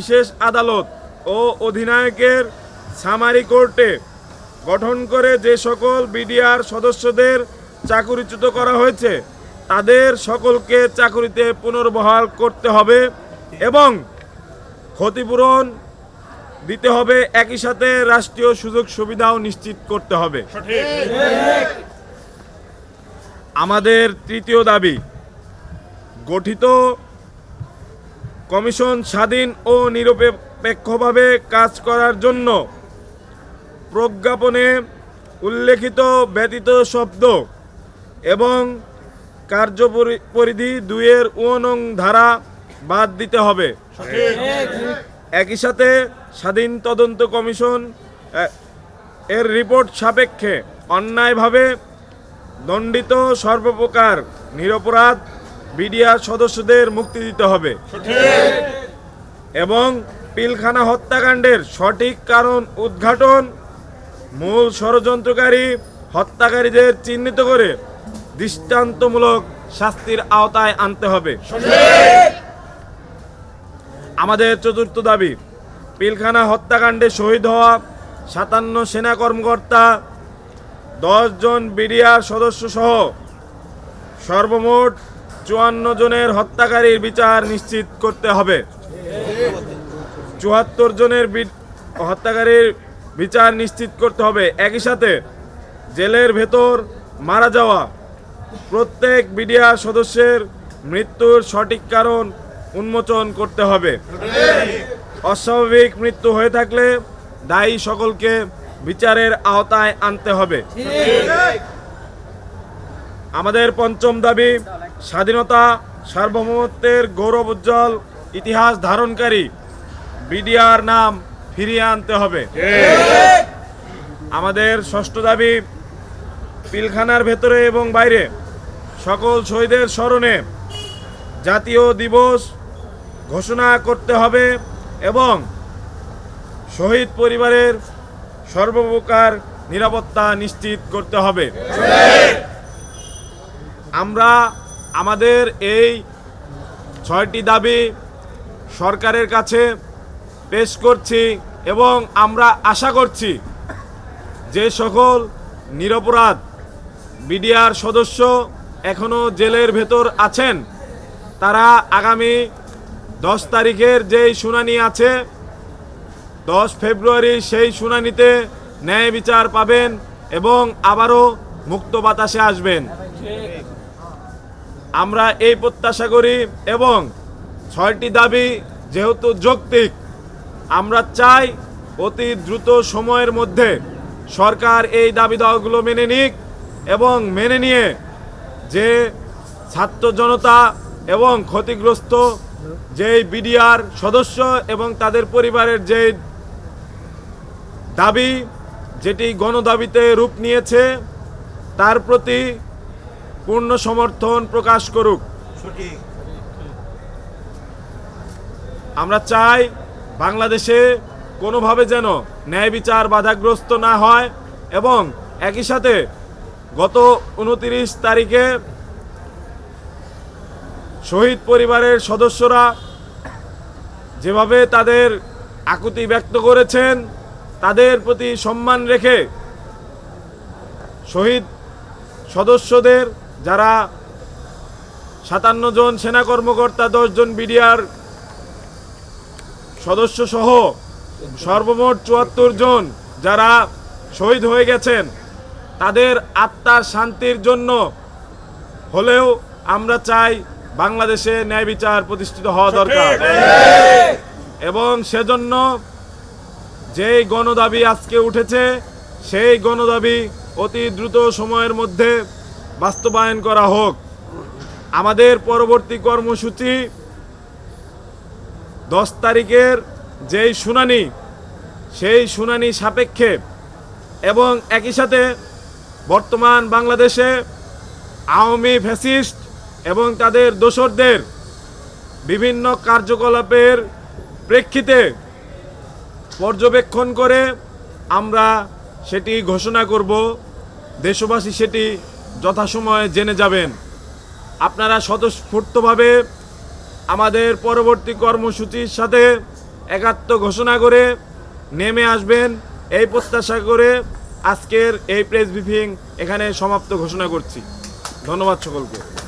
বিশেষ আদালত ও অধিনায়কের সামারি কোর্টে গঠন করে যে সকল বিডিআর সদস্যদের চাকুরিচ্যুত করা হয়েছে, তাদের সকলকে চাকুরিতে পুনর্বহাল করতে হবে এবং ক্ষতিপূরণ দিতে হবে একই সাথে রাষ্ট্রীয় সুযোগ সুবিধাও নিশ্চিত করতে হবে। আমাদের তৃতীয় দাবি, গঠিত কমিশন স্বাধীন ও নিরপেক্ষভাবে কাজ করার জন্য প্রজ্ঞাপনে উল্লেখিত ব্যতীত শব্দ এবং কার্যপরিধি দুইয়ের উনং ধারা বাদ দিতে হবে। একই সাথে স্বাধীন তদন্ত কমিশন এর রিপোর্ট সাপেক্ষে অন্যায়ভাবে দণ্ডিত সর্বপ্রকার নিরপরাধ বিডিআর সদস্যদের মুক্তি দিতে হবে। এবং পিলখানা হত্যাকাণ্ডের সঠিক কারণ উদ্ঘাটন মূল ষড়যন্ত্রকারী হত্যাকারীদের চিহ্নিত করে দৃষ্টান্তমূলক শাস্তির আওতায় আনতে হবে। আমাদের চতুর্থ দাবি, পিলখানা হত্যাকাণ্ডে শহীদ হওয়া সাতান্ন সেনা কর্মকর্তা দশজন বিডিআর সদস্য সহ সর্বমোট চুয়ান্ন জনের হত্যাকারীর বিচার নিশ্চিত করতে হবে। চুয়াত্তর জনের হত্যাকারীর বিচার নিশ্চিত করতে হবে। একই সাথে জেলের ভেতর মারা যাওয়া প্রত্যেক বিডিআর সদস্যের মৃত্যুর সঠিক কারণ উন্মোচন করতে হবে। অস্বাভাবিক মৃত্যু হয়ে থাকলে দায়ী সকলকে বিচারের আওতায় আনতে হবে। আমাদের পঞ্চম দাবি স্বাধীনতা, সার্বভৌমত্বের গৌরব উজ্জ্বল, ইতিহাস ধারণকারী। বিডিআর নাম ফিরিয়ে আনতে হবে। আমাদের ষষ্ঠ দাবি, পিলখানার ভেতরে এবং বাইরে সকল শহীদের স্মরণে জাতীয় দিবস ঘোষণা করতে হবে এবং শহীদ পরিবারের সর্বপ্রকার নিরাপত্তা নিশ্চিত করতে হবে। আমরা আমাদের এই ছয়টি দাবি সরকারের কাছে পেশ করছি এবং আমরা আশা করছি যে সকল নিরপরাধ বিডিআর সদস্য এখনও জেলের ভেতর আছেন, তারা আগামী দশ তারিখের যেই শুনানি আছে, দশ ফেব্রুয়ারি সেই শুনানিতে ন্যায় বিচার পাবেন এবং আবারও মুক্ত বাতাসে আসবেন। আমরা এই প্রত্যাশা করি এবং ছয়টি দাবি যেহেতু যৌক্তিক, আমরা চাই অতি দ্রুত সময়ের মধ্যে সরকার এই দাবি দাওয়াগুলো মেনে নিক এবং মেনে নিয়ে যে ছাত্র জনতা এবং ক্ষতিগ্রস্ত যেই বিডিআর সদস্য এবং তাদের পরিবারের যে দাবি, যেটি গণদাবিতে রূপ নিয়েছে, তার প্রতি পূর্ণ সমর্থন প্রকাশ করুক। আমরা চাই বাংলাদেশে কোনোভাবে যেন ন্যায় বিচার বাধাগ্রস্ত না হয় এবং একই সাথে গত উনতিরিশ তারিখে শহীদ পরিবারের সদস্যরা যেভাবে তাদের আকুতি ব্যক্ত করেছেন তাদের প্রতি সম্মান রেখে শহীদ সদস্যদের যারা সাতান্ন জন সেনা কর্মকর্তা দশজন বিডিআর সদস্য সহ সর্বমোট চুয়াত্তর জন যারা শহীদ হয়ে গেছেন, তাদের আত্মার শান্তির জন্য হলেও আমরা চাই বাংলাদেশে ন্যায় বিচার প্রতিষ্ঠিত হওয়া দরকার। এবং সেজন্য যেই গণদাবি আজকে উঠেছে, সেই গণদাবি অতি দ্রুত সময়ের মধ্যে বাস্তবায়ন করা হোক। আমাদের পরবর্তী কর্মসূচি দশ তারিখের যেই শুনানি, সেই শুনানি সাপেক্ষে এবং একই সাথে বর্তমান বাংলাদেশে আওয়ামী ফ্যাসিস্ট এবং তাদের দোসরদের বিভিন্ন কার্যকলাপের প্রেক্ষিতে পর্যবেক্ষণ করে আমরা সেটি ঘোষণা করব। দেশবাসী সেটি যথাসময়ে জেনে যাবেন। আপনারা স্বতঃস্ফূর্তভাবে আমাদের পরবর্তী কর্মসূচির সাথে একাত্ম ঘোষণা করে নেমে আসবেন। এই প্রত্যাশা করে আজকের এই প্রেস ব্রিফিং এখানে সমাপ্ত ঘোষণা করছি। ধন্যবাদ সকলকে।